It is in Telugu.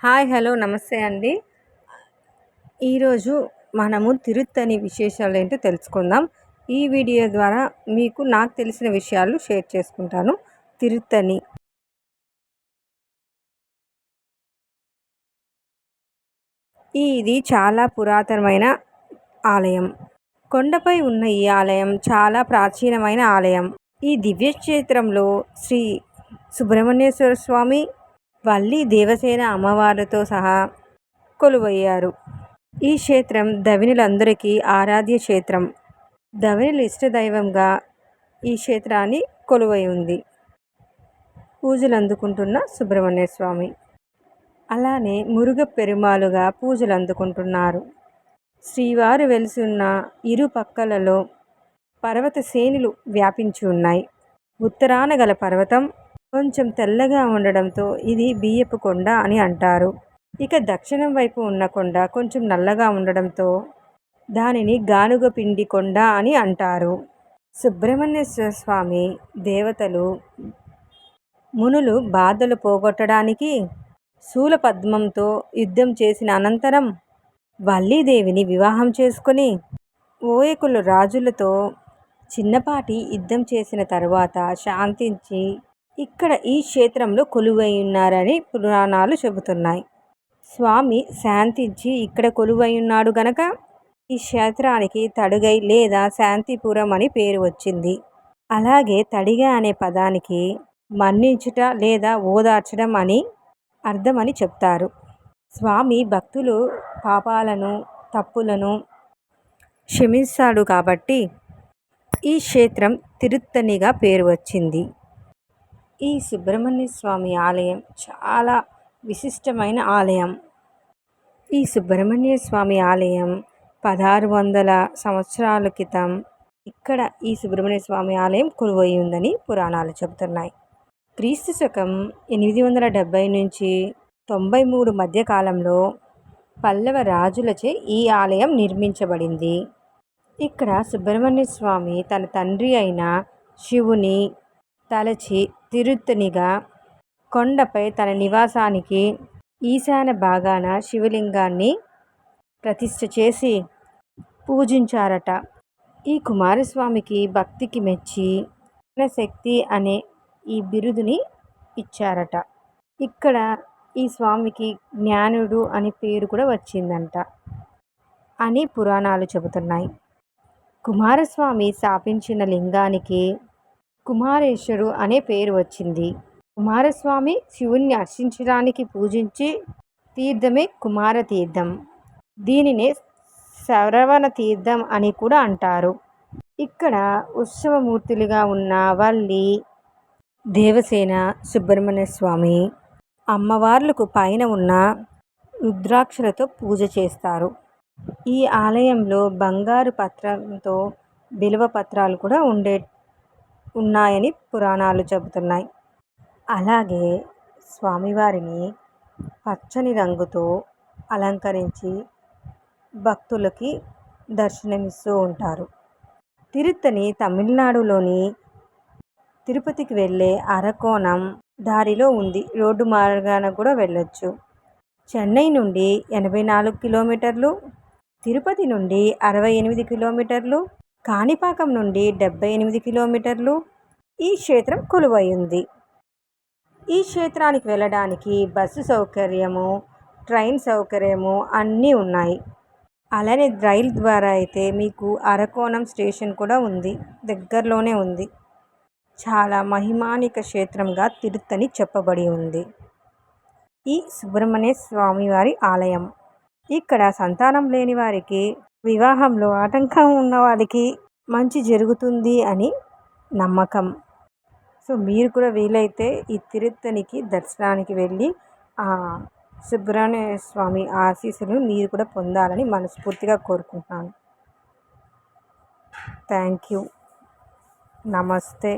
హాయ్ హలో నమస్తే అండి. ఈరోజు మనము తిరుత్తని విశేషాలు ఏంటో తెలుసుకుందాం. ఈ వీడియో ద్వారా మీకు నాకు తెలిసిన విషయాలు షేర్ చేసుకుంటాను. తిరుత్తని ఇది చాలా పురాతనమైన ఆలయం. కొండపై ఉన్న ఈ ఆలయం చాలా ప్రాచీనమైన ఆలయం. ఈ దివ్యక్షేత్రంలో శ్రీ సుబ్రహ్మణ్యేశ్వర స్వామి వల్లి దేవసేన అమ్మవారితో సహా కొలువయ్యారు. ఈ క్షేత్రం దవినులందరికీ ఆరాధ్య క్షేత్రం. దవినుల ఇష్టదైవంగా ఈ క్షేత్రాన్ని కొలువై ఉంది. పూజలు అందుకుంటున్న సుబ్రహ్మణ్య స్వామి. అలానే మురుగ పెరుమాలుగా పూజలు అందుకుంటున్నారు. శ్రీవారు వెలుసున్న ఇరు పక్కలలో పర్వత శ్రేణులు వ్యాపించి ఉన్నాయి. ఉత్తరాన గల పర్వతం కొంచెం తెల్లగా ఉండడంతో ఇది బియ్యపు కొండ అని అంటారు. ఇక దక్షిణం వైపు ఉన్న కొండ కొంచెం నల్లగా ఉండడంతో దానిని గానుగ పిండి కొండ అని అంటారు. సుబ్రహ్మణ్యేశ్వర స్వామి దేవతలు మునులు బాధలు పోగొట్టడానికి శూల పద్మంతో యుద్ధం చేసిన అనంతరం వల్లీదేవిని వివాహం చేసుకుని ఓయకులు రాజులతో చిన్నపాటి యుద్ధం చేసిన తరువాత శాంతించి ఇక్కడ ఈ క్షేత్రంలో కొలువై ఉన్నారని పురాణాలు చెబుతున్నాయి. స్వామి శాంతించి ఇక్కడ కొలువై ఉన్నాడు గనక? ఈ క్షేత్రానికి తడుగై లేదా శాంతిపురం అని పేరు వచ్చింది. అలాగే తడిగా అనే పదానికి మన్నించుట లేదా ఓదార్చడం అని అర్థమని చెప్తారు. స్వామి భక్తులు పాపాలను తప్పులను క్షమిస్తాడు కాబట్టి ఈ క్షేత్రం తిరుత్తనిగా పేరు వచ్చింది. ఈ సుబ్రహ్మణ్య స్వామి ఆలయం చాలా విశిష్టమైన ఆలయం. ఈ సుబ్రహ్మణ్య స్వామి ఆలయం పదహారు వందల సంవత్సరాల క్రితం ఇక్కడ ఈ సుబ్రహ్మణ్య స్వామి ఆలయం కొలువై ఉందని పురాణాలు చెబుతున్నాయి. క్రీస్తు శకం ఎనిమిది వందల డెబ్భై నుంచి తొంభై మూడు మధ్యకాలంలో పల్లవ రాజులచే ఈ ఆలయం నిర్మించబడింది. ఇక్కడ సుబ్రహ్మణ్య స్వామి తన తండ్రి అయిన శివుని తలచి తిరుత్తణిగా కొండపై తన నివాసానికి ఈశాన్య భాగాన శివలింగాన్ని ప్రతిష్ఠ చేసి పూజించారట. ఈ కుమారస్వామికి భక్తికి మెచ్చి శక్తి అనే ఈ బిరుదుని ఇచ్చారట. ఇక్కడ ఈ స్వామికి జ్ఞానుడు అనే పేరు కూడా వచ్చిందంట. అని పురాణాలు చెబుతున్నాయి. కుమారస్వామి స్థాపించిన లింగానికి కుమారేశ్వరు అనే పేరు వచ్చింది. కుమారస్వామి శివుణ్ణి అర్చించడానికి పూజించి తీర్థమే కుమార తీర్థం దీనినే శరవణ తీర్థం అని కూడా అంటారు. ఇక్కడ ఉత్సవమూర్తులుగా ఉన్న వల్లి దేవసేన సుబ్రహ్మణ్య స్వామి అమ్మవార్లకు పైన ఉన్న రుద్రాక్షలతో పూజ చేస్తారు. ఈ ఆలయంలో బంగారు పత్రంతో బిలువ పత్రాలు కూడా ఉండే ఉన్నాయని పురాణాలు చెబుతున్నాయి. అలాగే స్వామివారిని పచ్చని రంగుతో అలంకరించి భక్తులకి దర్శనమిస్తూ ఉంటారు. తిరుత్తని తమిళనాడులోని తిరుపతికి వెళ్ళే అరకోణం దారిలో ఉంది. రోడ్డు మార్గాన కూడా వెళ్ళొచ్చు. చెన్నై నుండి ఎనభై నాలుగు కిలోమీటర్లు తిరుపతి నుండి అరవై ఎనిమిది కిలోమీటర్లు కాణిపాకం నుండి డెబ్బై ఎనిమిది కిలోమీటర్లు ఈ క్షేత్రం కొలువై ఉంది ఈ క్షేత్రానికి వెళ్ళడానికి బస్సు సౌకర్యము ట్రైన్ సౌకర్యము అన్నీ ఉన్నాయి. అలానే రైల్ ద్వారా అయితే మీకు అరకోణం స్టేషన్ కూడా ఉంది దగ్గరలోనే ఉంది. చాలా మహిమానిక క్షేత్రంగా తిరుత్తని చెప్పబడి ఉంది. ఈ సుబ్రహ్మణ్య స్వామివారి ఆలయం. ఇక్కడ సంతానం లేని వారికి వివాహంలో ఆటంకం ఉన్నవారికి మంచి జరుగుతుంది అని నమ్మకం. సో మీరు కూడా వీలైతే ఈ తిరుత్తనికి దర్శనానికి వెళ్ళి ఆ సుబ్రహ్మణ్య స్వామి ఆశీస్సులు మీరు కూడా పొందాలని మనస్ఫూర్తిగా కోరుకుంటున్నాను. Thank you. నమస్తే.